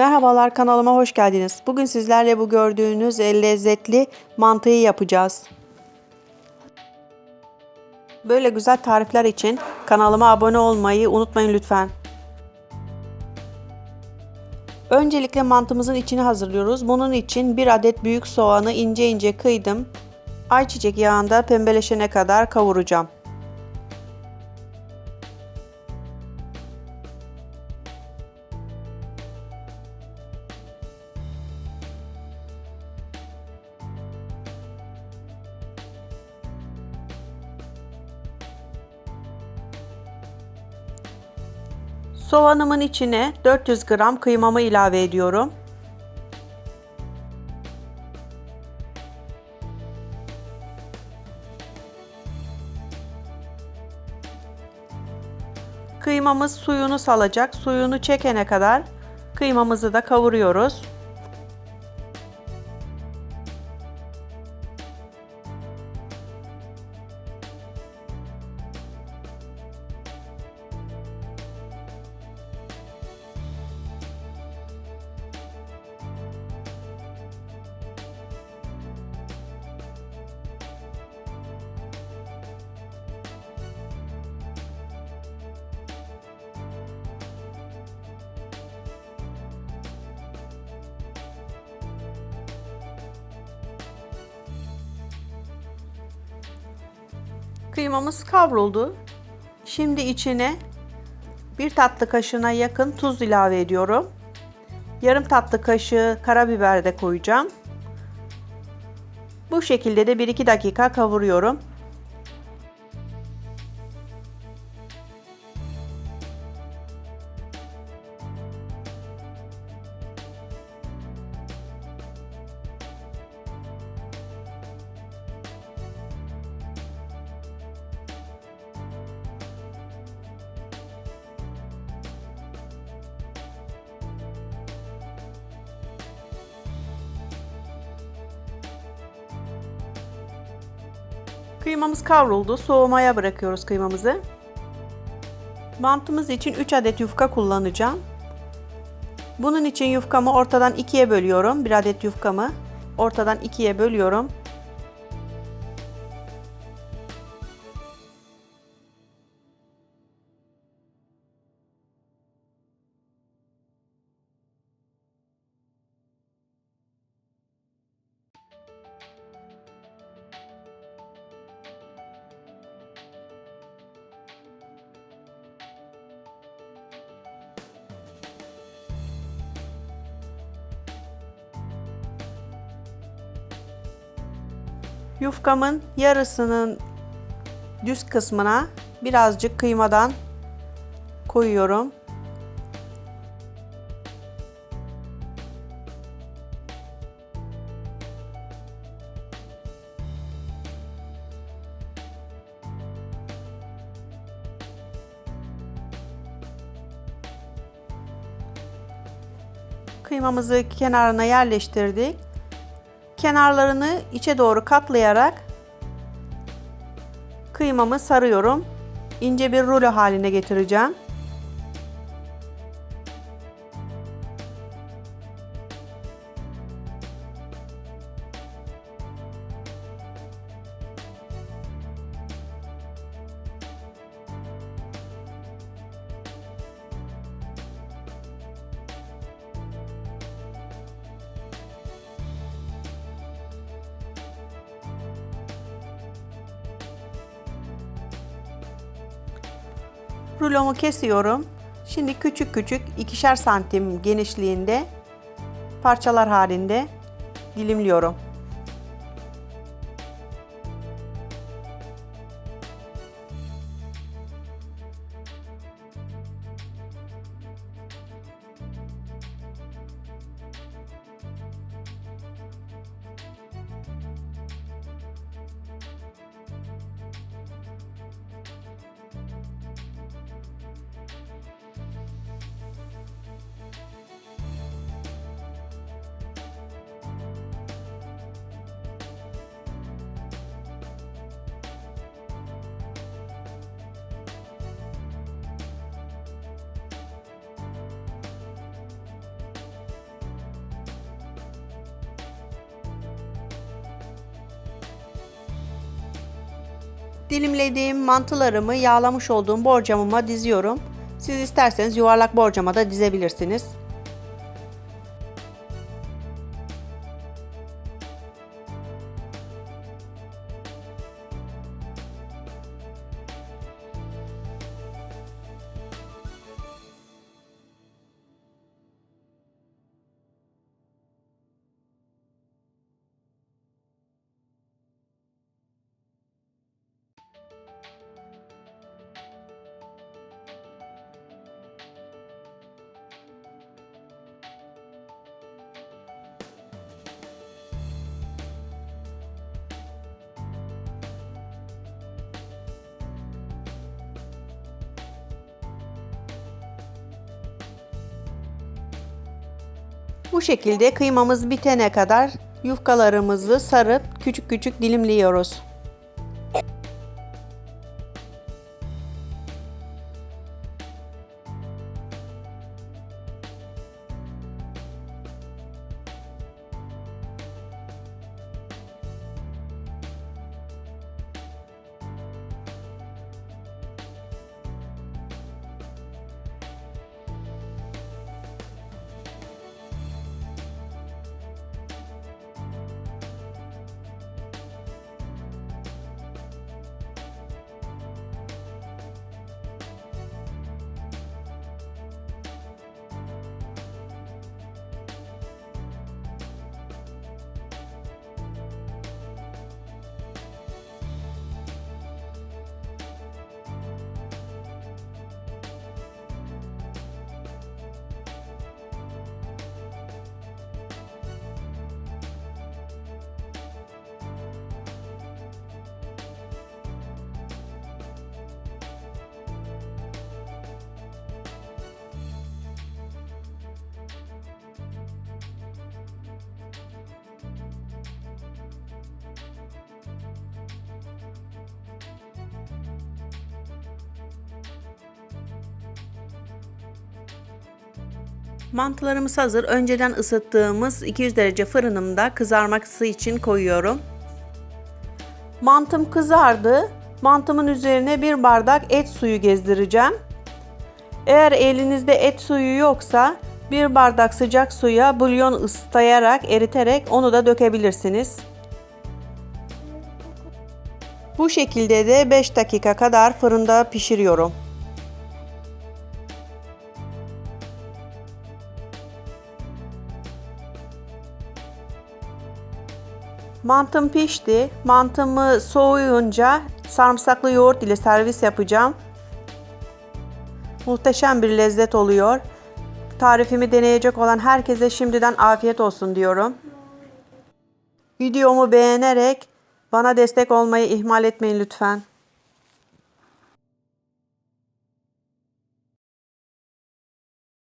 Merhabalar kanalıma hoş geldiniz. Bugün sizlerle bu gördüğünüz e, lezzetli mantıyı yapacağız. Böyle güzel tarifler için kanalıma abone olmayı unutmayın lütfen. Öncelikle mantımızın içini hazırlıyoruz. Bunun için bir adet büyük soğanı ince ince kıydım. Ayçiçek yağında pembeleşene kadar kavuracağım. Soğanımın içine 400 gram kıymamı ilave ediyorum. Kıymamız suyunu salacak. Suyunu çekene kadar kıymamızı da kavuruyoruz. Kıymamız kavruldu. Şimdi içine bir tatlı kaşığına yakın tuz ilave ediyorum. Yarım tatlı kaşığı karabiber de koyacağım. Bu şekilde de 1-2 dakika kavuruyorum. Kıymamız kavruldu. Soğumaya bırakıyoruz kıymamızı. Mantımız için 3 adet yufka kullanacağım. Bunun için yufkamı ortadan ikiye bölüyorum. Bir adet yufkamı ortadan ikiye bölüyorum. Yufkamın yarısının düz kısmına birazcık kıymadan koyuyorum. Kıymamızı kenarına yerleştirdik kenarlarını içe doğru katlayarak kıymamı sarıyorum. İnce bir rulo haline getireceğim. Rulomu kesiyorum. Şimdi küçük küçük ikişer santim genişliğinde parçalar halinde dilimliyorum. Dilimlediğim mantılarımı yağlamış olduğum borcamıma diziyorum. Siz isterseniz yuvarlak borcama da dizebilirsiniz. Bu şekilde kıymamız bitene kadar yufkalarımızı sarıp küçük küçük dilimliyoruz. Mantılarımız hazır. Önceden ısıttığımız 200 derece fırınımda kızarması için koyuyorum. Mantım kızardı. Mantımın üzerine bir bardak et suyu gezdireceğim. Eğer elinizde et suyu yoksa bir bardak sıcak suya bulyon ıslayarak, eriterek onu da dökebilirsiniz. Bu şekilde de 5 dakika kadar fırında pişiriyorum. Mantım pişti. Mantımı soğuyunca sarımsaklı yoğurt ile servis yapacağım. Muhteşem bir lezzet oluyor. Tarifimi deneyecek olan herkese şimdiden afiyet olsun diyorum. Videomu beğenerek bana destek olmayı ihmal etmeyin lütfen.